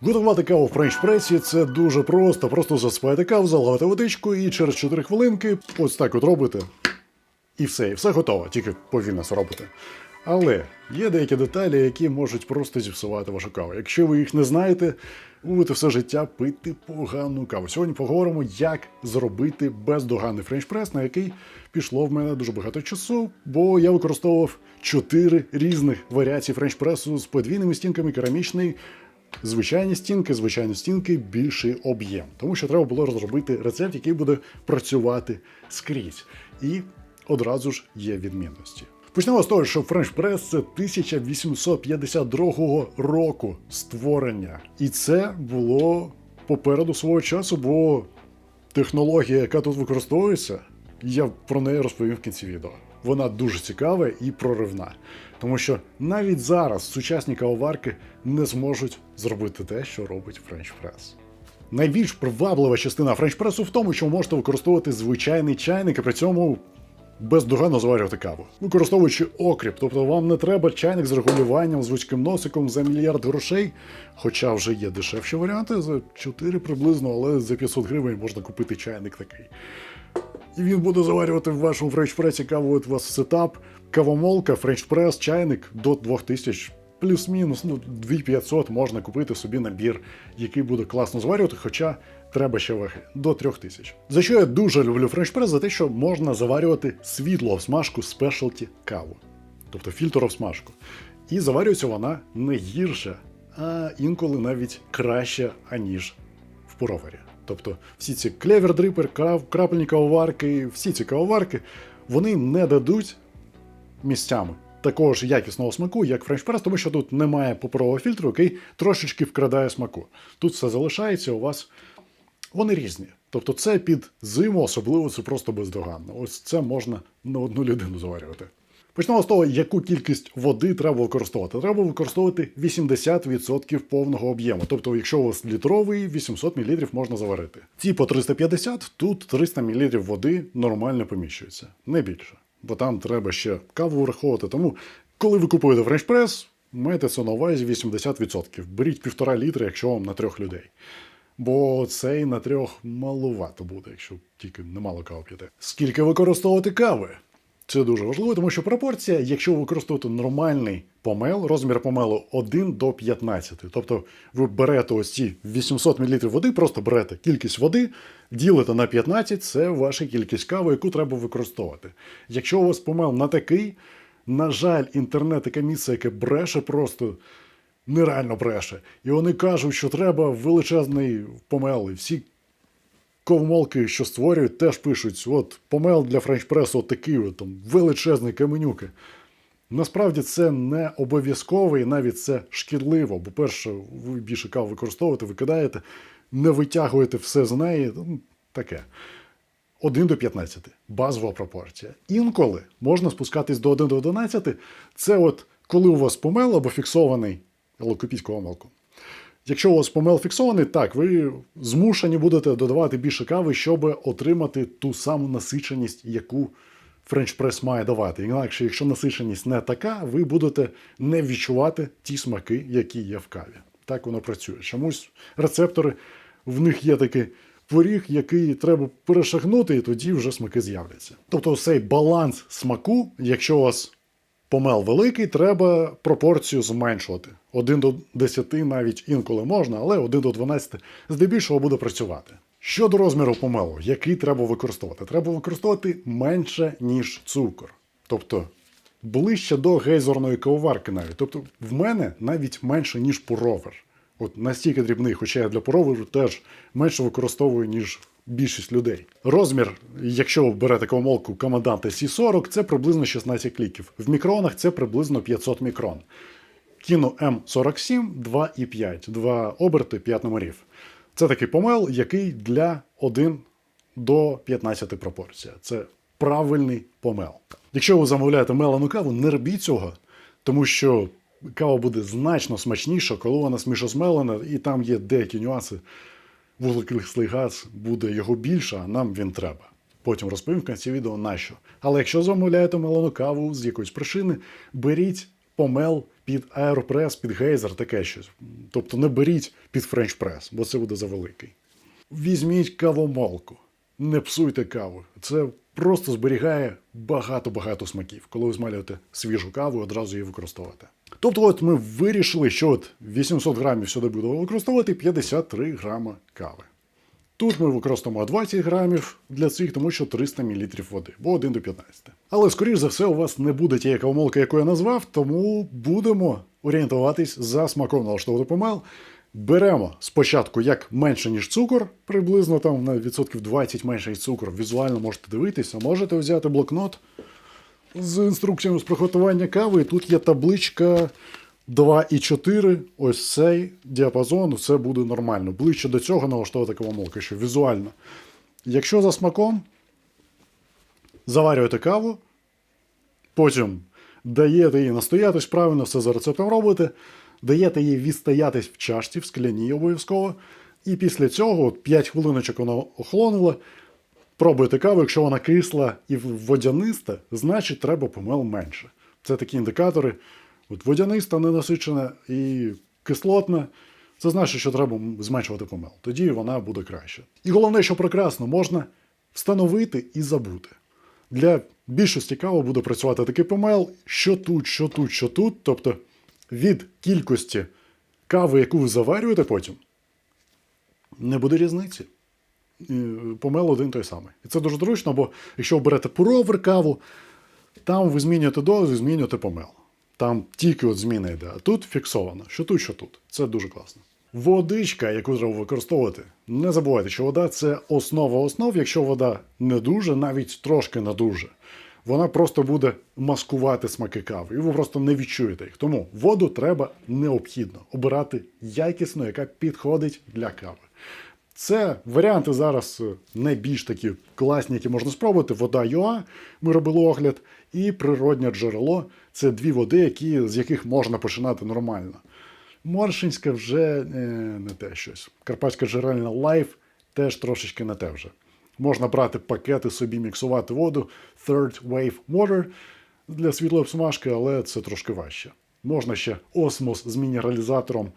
Готувати каву в френч-пресі це дуже просто. Просто засипаєте каву, заливаєте водичку і через 4 хвилинки ось так от робите. І все, і все готово, тільки повільно це робите. Але є деякі деталі, які можуть просто зіпсувати вашу каву. Якщо ви їх не знаєте, ви будете все життя пити погану каву. Сьогодні поговоримо, як зробити бездоганний френч-прес, на який пішло в мене дуже багато часу, бо я використовував чотири різних варіації френч-пресу з подвійними стінками, керамічний, звичайні стінки, звичайні стінки, більший об'єм. Тому що треба було розробити рецепт, який буде працювати скрізь. І одразу ж є відмінності. Почнемо з того, що French Press – це 1852 року створення. І це було попереду свого часу, бо технологія, яка тут використовується, я про неї розповім в кінці відео. Вона дуже цікава і проривна, тому що навіть зараз сучасні кавоварки не зможуть зробити те, що робить French Press. Найбільш приваблива частина френчпресу в тому, що ви можете використовувати звичайний чайник і при цьому бездоганно зварювати каву, використовуючи окріп. Тобто вам не треба чайник з регулюванням, з вузьким носиком за мільярд грошей. Хоча вже є дешевші варіанти за 4 приблизно, але за 500 гривень можна купити чайник такий. І він буде заварювати в вашому френчпресі каву. У вас сетап, кавомолка, френчпрес, чайник до 2000. Плюс-мінус, ну 2500 можна купити собі набір, який буде класно зварювати, хоча треба ще ваги до 3000. За що я дуже люблю френчпрес, за те, що можна заварювати світло всмажку спешалті каву, тобто фільтр всмажку. І заварюється вона не гірше, а інколи навіть краще, аніж в пуровері. Тобто всі ці клевер дрипер, крапельні кавоварки, всі ці кавоварки, вони не дадуть місцями такого ж якісного смаку, як френч-прес, тому що тут немає паперового фільтру, який трошечки вкрадає смаку. Тут все залишається, у вас вони різні. Тобто це під зиму, особливо це просто бездоганно. Ось це можна на одну людину заварювати. Почнемо з того, яку кількість води треба використовувати. Треба використовувати 80% повного об'єму. Тобто, якщо у вас літровий, 800 мл можна заварити. Ці по 350, тут 300 мл води нормально поміщується, не більше. Бо там треба ще каву враховувати. Тому, коли ви купуєте френч-прес, майте це на увазі 80%. Беріть півтора літра, якщо вам на трьох людей. Бо цей на трьох малувато буде, якщо тільки немало кави п'єте. Скільки використовувати кави? Це дуже важливо, тому що пропорція, якщо ви використовуєте нормальний помел, розмір помелу 1 до 15. Тобто ви берете ось ці 800 мл води, просто берете кількість води, ділите на 15, це ваша кількість кави, яку треба використовувати. Якщо у вас помел на такий, на жаль, інтернет таке місце, яке бреше просто нереально бреше. І вони кажуть, що треба величезний помел. І всі ковмолки, що створюють, теж пишуть: от помел для френч-пресу такий, там, величезний каменюки. Насправді це не обов'язково і навіть це шкідливо. Бо, перше, ви більше каву використовуєте, викидаєте, не витягуєте все з неї. Ну, таке. 1 до 15 базова пропорція. Інколи можна спускатись до 1 до 11. Це от коли у вас помел або фіксований, але купіть ковмалку. Якщо у вас помел фіксований, так, ви змушені будете додавати більше кави, щоб отримати ту саму насиченість, яку френч-прес має давати. Інакше, якщо насиченість не така, ви будете не відчувати ті смаки, які є в каві. Так воно працює. Чомусь рецептори, в них є такий поріг, який треба перешагнути, і тоді вже смаки з'являться. Тобто, цей баланс смаку, якщо у вас помел великий, треба пропорцію зменшувати. 1 до 10 навіть інколи можна, але 1 до 12 здебільшого буде працювати. Щодо розміру помелу, який треба використовувати? Треба використовувати менше, ніж цукор. Тобто ближче до гейзерної кавоварки навіть. Тобто в мене навіть менше, ніж пуровер. От настільки дрібний, хоча я для пуроверу теж менше використовую, ніж більшість людей. Розмір, якщо ви берете кавомолку команданта C40, це приблизно 16 кліків. В мікронах це приблизно 500 мікрон. Кіно М47 2,5, 2 оберти 5 номерів. Це такий помел, який для 1 до 15 пропорція. Це правильний помел. Якщо ви замовляєте мелену каву, не робіть цього, тому що кава буде значно смачніша, коли вона смішозмелена, і там є деякі нюанси. Вуглекислий газ буде його більше, а нам він треба. Потім розповім в кінці відео на що. Але якщо замовляєте мелену каву з якоїсь причини, беріть помел під аеропрес, під гейзер, таке щось. Тобто не беріть під френч-прес, бо це буде завеликий. Візьміть кавомолку, не псуйте каву. Це просто зберігає багато-багато смаків, коли ви змалюєте свіжу каву одразу її використовуєте. Тобто, от ми вирішили, що от 800 грамів сюди будемо використовувати 53 грами кави. Тут ми використовуємо 20 грамів для цих, тому що 300 мл води, бо 1 до 15. Але, скоріш за все, у вас не буде тієї кавомолки, яку я назвав, тому будемо орієнтуватись за смаком налаштовувати помел. Беремо спочатку як менше, ніж цукор, приблизно там на відсотків 20 менше цукор. Візуально можете дивитися, можете взяти блокнот з інструкціями з приготування кави. Тут є табличка 2,4. Ось цей діапазон, це буде нормально. Ближче до цього налаштовувати кавомолку, що візуально. Якщо за смаком заварюєте каву, потім даєте їй настоятись, правильно все за рецептом робите, даєте їй відстоятись в чашці, в скляній обов'язково. І після цього, от 5 хвилиночок вона охолонула, пробуєте каву, якщо вона кисла і водяниста, значить треба помел менше. Це такі індикатори. От водяниста, ненасичена і кислотна. Це значить, що треба зменшувати помел. Тоді вона буде краще. І головне, що прекрасно, можна встановити і забути. Для більшості кави буде працювати такий помел, що тут, що тут, що тут. Тобто від кількості кави, яку ви заварюєте потім, не буде різниці. Помел один той самий. І це дуже зручно, бо якщо ви берете пуровер каву, там ви змінюєте дозу і змінюєте помел. Там тільки от зміна йде, а тут фіксовано, що тут, що тут. Це дуже класно. Водичка, яку треба використовувати, не забувайте, що вода це основа основ. Якщо вода не дуже, навіть трошки не дуже, вона просто буде маскувати смаки кави, і ви просто не відчуєте їх. Тому воду треба необхідно обирати якісно, яка підходить для кави. Це варіанти зараз е, найбільш такі класні, які можна спробувати. Вода ЮА, ми робили огляд, і природнє джерело це дві води, які, з яких можна починати нормально. Моршинська вже е, не те щось. Карпатська джерельна лайф теж трошечки не те вже. Можна брати пакети, собі міксувати воду Third Wave Water для світлої обсмажки, але це трошки важче. Можна ще осмос з мінералізатором,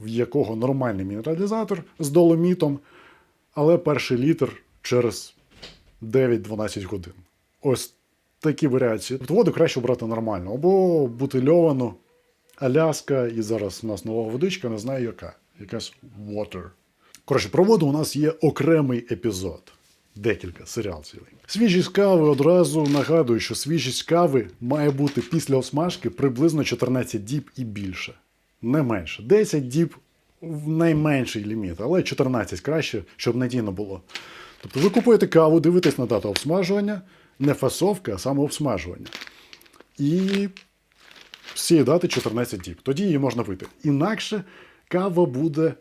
в якого нормальний мінералізатор з доломітом, але перший літр через 9-12 годин. Ось такі варіації. Тобто воду краще брати нормально, або бутильовану, Аляска, і зараз у нас нова водичка, не знаю яка. Якась water. Коротше, про воду у нас є окремий епізод. Декілька серіал цілий. Свіжість кави одразу нагадую, що свіжість кави має бути після осмажки приблизно 14 діб і більше. Не менше. 10 діб в найменший ліміт, але 14 краще, щоб надійно було. Тобто ви купуєте каву, дивитесь на дату обсмажування, не фасовка, а саме обсмажування. І цієї дати 14 діб. Тоді її можна пити. Інакше кава буде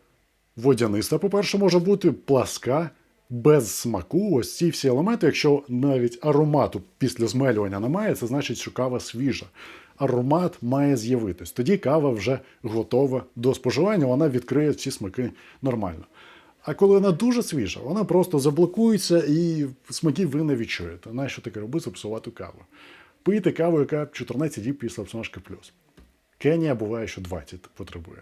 водяниста, по-перше, може бути пласка, без смаку. Ось ці всі елементи, якщо навіть аромату після змелювання немає, це значить, що кава свіжа. Аромат має з'явитись. Тоді кава вже готова до споживання, вона відкриє ці смаки нормально. А коли вона дуже свіжа, вона просто заблокується і смаків ви не відчуєте. Нащо таке робити, псувати каву? Пийте каву, яка 14 діб після обсмажки плюс. Кенія буває, що 20 потребує.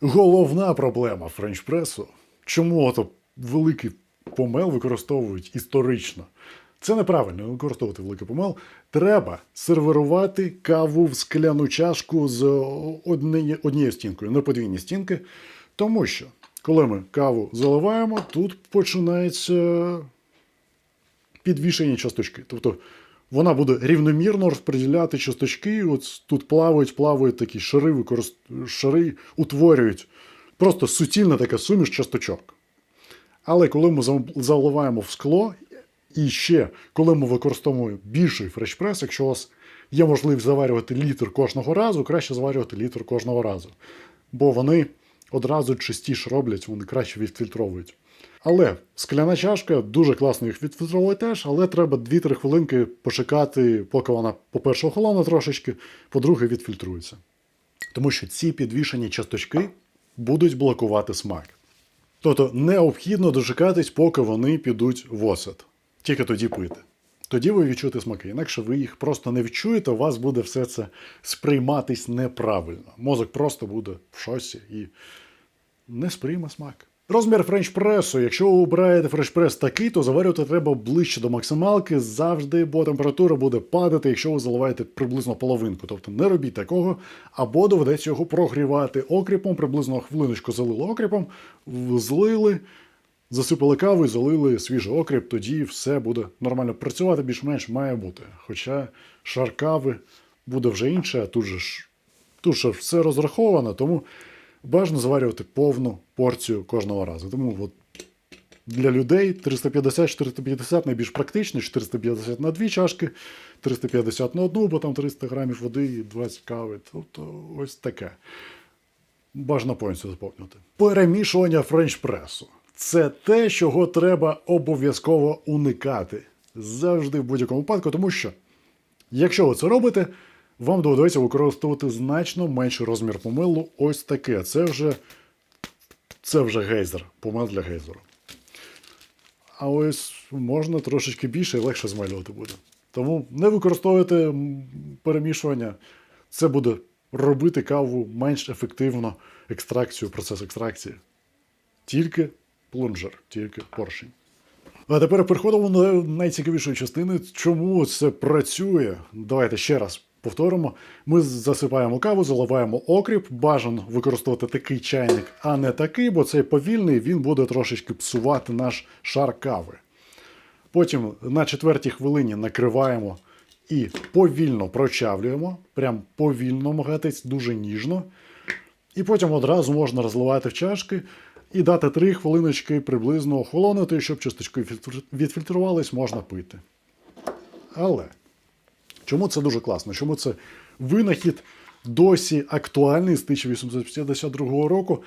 Головна проблема френч-пресу, чому ото великий помел використовують історично. Це неправильно не використовувати великий помел. Треба сервірувати каву в скляну чашку з однією, однією стінкою, не подвійні стінки. Тому що, коли ми каву заливаємо, тут починається підвішені часточки. Тобто вона буде рівномірно розподіляти часточки. От тут плавають, плавають такі шари, використ... шари утворюють. Просто суцільна така суміш часточок. Але коли ми заливаємо в скло, і ще коли ми використовуємо більший фрешпрес, якщо у вас є можливість заварювати літр кожного разу, краще заварювати літр кожного разу. Бо вони одразу чистіше роблять, вони краще відфільтровують. Але скляна чашка дуже класно їх відфільтровує теж, але треба 2-3 хвилинки почекати, поки вона, по-перше, охолоне трошечки, по-друге, відфільтрується. Тому що ці підвішені часточки будуть блокувати смак. Тобто необхідно дочекатись, поки вони підуть в осад. Тільки тоді пити. Тоді ви відчуєте смаки. Інакше ви їх просто не відчуєте, у вас буде все це сприйматись неправильно. Мозок просто буде в шоці і не сприйме смак. Розмір френч-пресу. Якщо ви обираєте френч-прес такий, то заварювати треба ближче до максималки завжди, бо температура буде падати, якщо ви заливаєте приблизно половинку. Тобто не робіть такого, або доведеться його прогрівати окріпом, приблизно хвилиночку залили окріпом, злили, засипали каву і залили свіжий окріп, тоді все буде нормально працювати, більш-менш має бути. Хоча шар кави буде вже інше, а тут же ж тут же все розраховано, тому бажано заварювати повну порцію кожного разу. Тому от для людей 350-450 найбільш практично, 450 на дві чашки, 350 на одну, бо там 300 грамів води і 20 кави. Тобто ось таке. Бажано повністю заповнювати. Перемішування френч-пресу. Це те, чого треба обов'язково уникати. Завжди в будь-якому випадку, тому що Якщо ви це робите, вам доведеться використовувати значно менший розмір помилу. Ось таке. Це вже, це вже гейзер, помил для гейзеру. А ось можна трошечки більше і легше змалювати буде. Тому не використовуйте перемішування. Це буде робити каву менш ефективно, екстракцію, процес екстракції. Тільки плунжер, тільки поршень. А тепер переходимо до найцікавішої частини, чому це працює. Давайте ще раз повторимо. Ми засипаємо каву, заливаємо окріп. Бажано використовувати такий чайник, а не такий, бо цей повільний він буде трошечки псувати наш шар кави. Потім на четвертій хвилині накриваємо і повільно прочавлюємо. Прям повільно мгатись, дуже ніжно. І потім одразу можна розливати в чашки і дати 3 хвилиночки приблизно охолонути, щоб часточки відфільтрувались, можна пити. Але чому це дуже класно? Чому це винахід досі актуальний з 1852 року?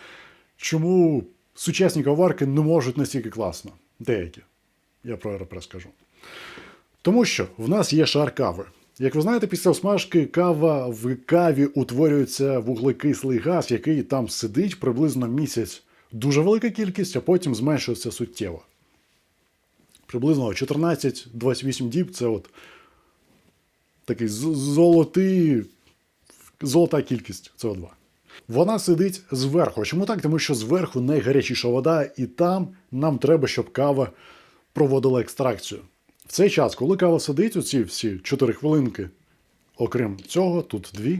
Чому сучасні каварки не можуть настільки класно? Деякі. Я про аеропрес кажу. Тому що в нас є шар кави. Як ви знаєте, після смажки кава в каві утворюється вуглекислий газ, який там сидить приблизно місяць. Дуже велика кількість, а потім зменшується суттєво. Приблизно 14-28 діб це от такий золотий, золота кількість СО2. Вона сидить зверху. Чому так? Тому що зверху найгарячіша вода, і там нам треба, щоб кава проводила екстракцію. В цей час, коли кава сидить, оці всі 4 хвилинки, окрім цього, тут дві,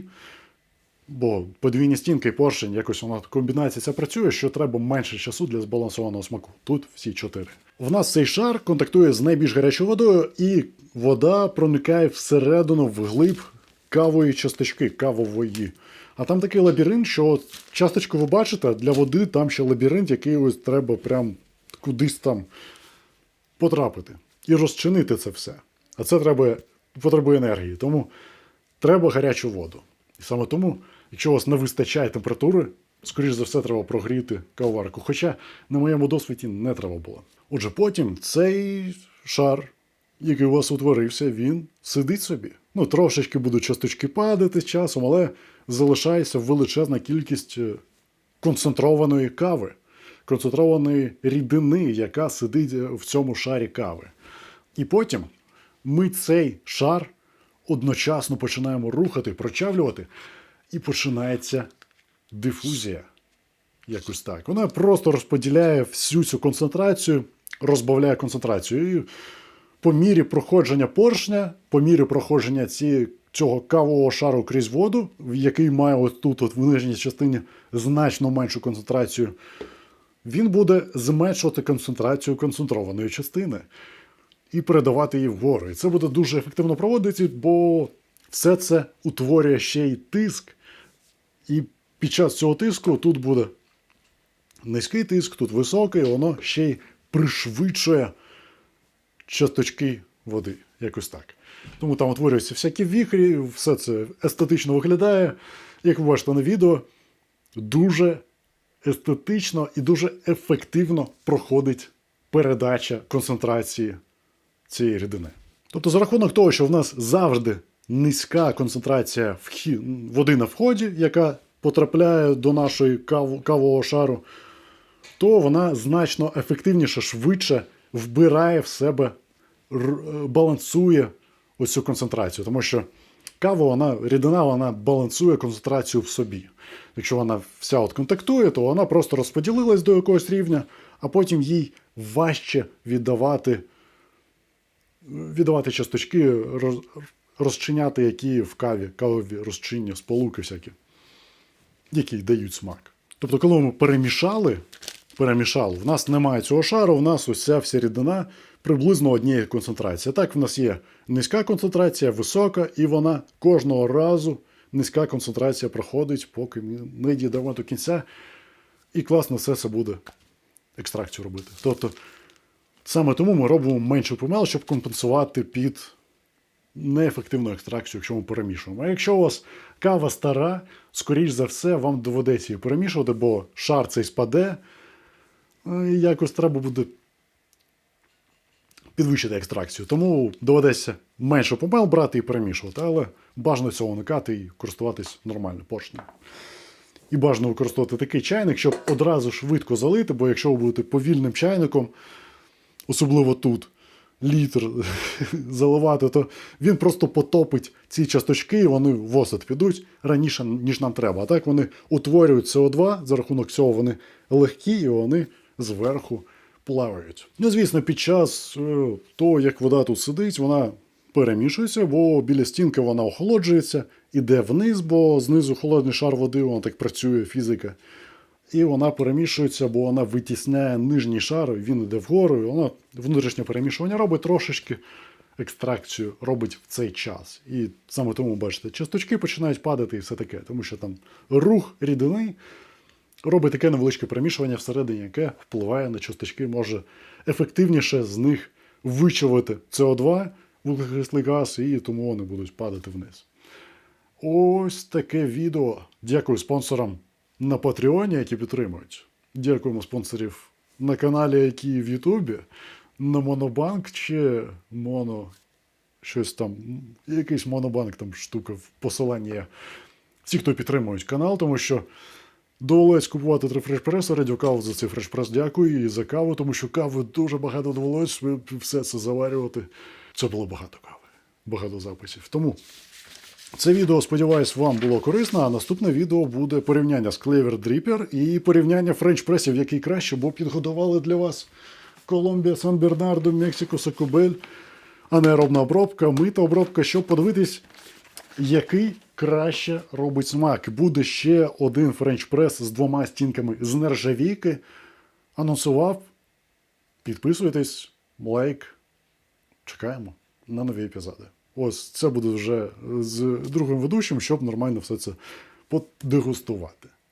бо подвійні стінки і поршень, якось вона комбінація ця працює, що треба менше часу для збалансованого смаку. Тут всі чотири. В нас цей шар контактує з найбільш гарячою водою, і вода проникає всередину вглиб кавої часточки, кавової. А там такий лабіринт, що часточку ви бачите, для води там ще лабіринт, який ось треба прям кудись там потрапити і розчинити це все. А це треба, потребує енергії. Тому треба гарячу воду. І саме тому, якщо у вас не вистачає температури, скоріш за все, треба прогріти кавоварку. Хоча на моєму досвіді не треба було. Отже, потім цей шар, який у вас утворився, він сидить собі. Ну, трошечки будуть часточки падати з часом, але залишається величезна кількість е, концентрованої кави, концентрованої рідини, яка сидить е, в цьому шарі кави. І потім ми цей шар одночасно починаємо рухати, прочавлювати, і починається дифузія. Якось так. Вона просто розподіляє всю цю концентрацію, розбавляє концентрацію. І по мірі проходження поршня, по мірі проходження ці, цього кавового шару крізь воду, який має ось тут, от в нижній частині, значно меншу концентрацію, він буде зменшувати концентрацію концентрованої частини і передавати її вгору. І це буде дуже ефективно проводитися, бо все це утворює ще й тиск. І під час цього тиску тут буде низький тиск, тут високий, воно ще й пришвидшує часточки води. Якось так. Тому там утворюються всякі віхрі, все це естетично виглядає. Як ви бачите на відео, дуже естетично і дуже ефективно проходить передача концентрації цієї рідини. Тобто, за рахунок того, що в нас завжди низька концентрація води на вході, яка потрапляє до нашої кав- кавового шару, то вона значно ефективніше, швидше вбирає в себе е, балансує ось цю концентрацію. Тому що кава, вона, рідина, вона балансує концентрацію в собі. Якщо вона вся от контактує, то вона просто розподілилась до якогось рівня, а потім їй важче віддавати віддавати часточки, роз, розчиняти, які в каві, кавові розчинні, сполуки всякі, які дають смак. Тобто, коли ми перемішали, перемішали, в нас немає цього шару, в нас ось ця вся рідина приблизно однієї концентрації. Так, в нас є низька концентрація, висока, і вона кожного разу низька концентрація проходить, поки ми не дійдемо до кінця. І класно все це буде екстракцію робити. Тобто, Саме тому ми робимо менше помил, щоб компенсувати під неефективну екстракцію, якщо ми перемішуємо. А якщо у вас кава стара, скоріш за все, вам доведеться її перемішувати, бо шар цей спаде, і якось треба буде підвищити екстракцію. Тому доведеться менше помил брати і перемішувати, але бажано цього уникати і користуватись нормально поршнем. І бажано використовувати такий чайник, щоб одразу швидко залити, бо якщо ви будете повільним чайником, особливо тут, літр заливати, то він просто потопить ці часточки, і вони в осад підуть раніше, ніж нам треба. А так вони утворюють СО2, за рахунок цього вони легкі і вони зверху плавають. Ну, звісно, під час е, того, як вода тут сидить, вона перемішується, бо біля стінки вона охолоджується, іде вниз, бо знизу холодний шар води, вона так працює фізика. І вона перемішується, бо вона витісняє нижній шар, він йде вгору, і вона внутрішнє перемішування робить трошечки екстракцію робить в цей час. І саме тому, бачите, часточки починають падати і все таке, тому що там рух рідини робить таке невеличке перемішування всередині, яке впливає на часточки, може ефективніше з них вичавити СО2, вуглекислий газ, і тому вони будуть падати вниз. Ось таке відео. Дякую спонсорам на Патреоні, які підтримують. Дякуємо спонсорів на каналі, які в Ютубі, на Монобанк чи Моно. Щось там, якийсь монобанк, там штука в посиланні є. Всі, хто підтримують канал, тому що довелось купувати три фрешпреси, радіокаву за цей фрешпрес дякую і за каву, тому що кави дуже багато довелось все це заварювати. Це було багато кави, багато записів. Тому це відео, сподіваюсь, вам було корисно, а наступне відео буде порівняння з Clever Dripper і порівняння френч-пресів, який краще, бо підготували для вас Колумбія, Сан-Бернардо, Мексико, Сакубель, анаеробна обробка, мита обробка, щоб подивитись, який краще робить смак. Буде ще один френч-прес з двома стінками з нержавійки. Анонсував. Підписуйтесь, лайк. Чекаємо на нові епізоди. Ось це буде вже з другим ведучим, щоб нормально все це подегустувати.